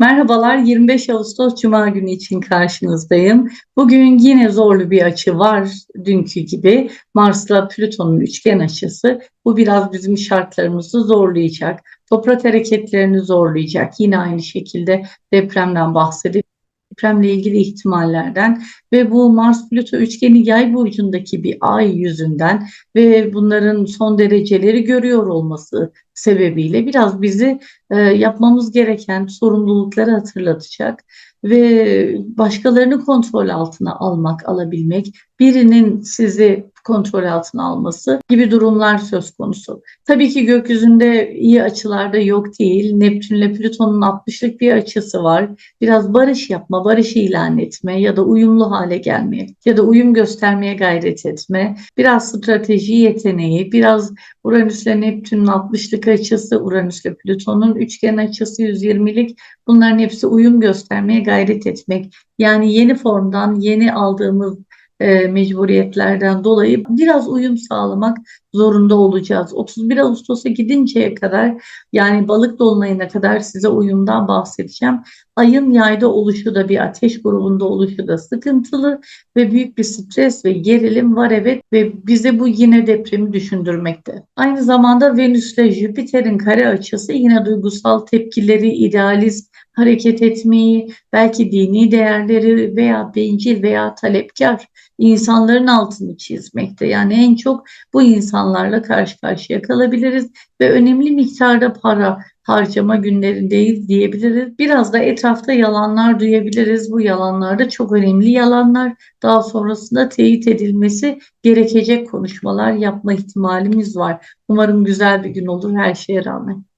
Merhabalar, 25 Ağustos Cuma günü için karşınızdayım. Bugün yine zorlu bir açı var, dünkü gibi. Mars'la Plüton'un üçgen açısı. Bu biraz bizim şartlarımızı zorlayacak. Toprak hareketlerini zorlayacak. Yine aynı şekilde depremden bahsedip depremle ilgili ihtimallerden ve bu Mars-Plüto üçgeni yay burcundaki bir ay yüzünden ve bunların son dereceleri görüyor olması sebebiyle biraz bizi e, yapmamız gereken sorumlulukları hatırlatacak ve başkalarını kontrol altına almak, alabilmek, birinin sizi kontrol altına alması gibi durumlar söz konusu. Tabii ki gökyüzünde iyi açılarda yok değil. Neptün ile Plüton'un 60'lık bir açısı var. Biraz barış yapma, barış ilan etme ya da uyumlu hale gelmeye ya da uyum göstermeye gayret etme. Biraz strateji yeteneği, biraz Uranüs ile Neptün'ün 60'lık açısı, Uranüs ile Plüton'un üçgen açısı 120'lik bunların hepsi uyum göstermeye gayret etmek. Yani yeni formdan, yeni aldığımız e, mecburiyetlerden dolayı biraz uyum sağlamak zorunda olacağız. 31 Ağustos'a gidinceye kadar yani balık dolunayına kadar size uyumdan bahsedeceğim. Ayın yayda oluşu da bir ateş grubunda oluşu da sıkıntılı ve büyük bir stres ve gerilim var evet ve bize bu yine depremi düşündürmekte. Aynı zamanda Venüs ile Jüpiter'in kare açısı yine duygusal tepkileri, idealist hareket etmeyi, belki dini değerleri veya bencil veya talepkar insanların altını çizmekte. Yani en çok bu insanlarla karşı karşıya kalabiliriz ve önemli miktarda para harcama günlerindeyiz diyebiliriz. Biraz da etrafta yalanlar duyabiliriz. Bu yalanlar da çok önemli yalanlar. Daha sonrasında teyit edilmesi gerekecek konuşmalar yapma ihtimalimiz var. Umarım güzel bir gün olur her şeye rağmen.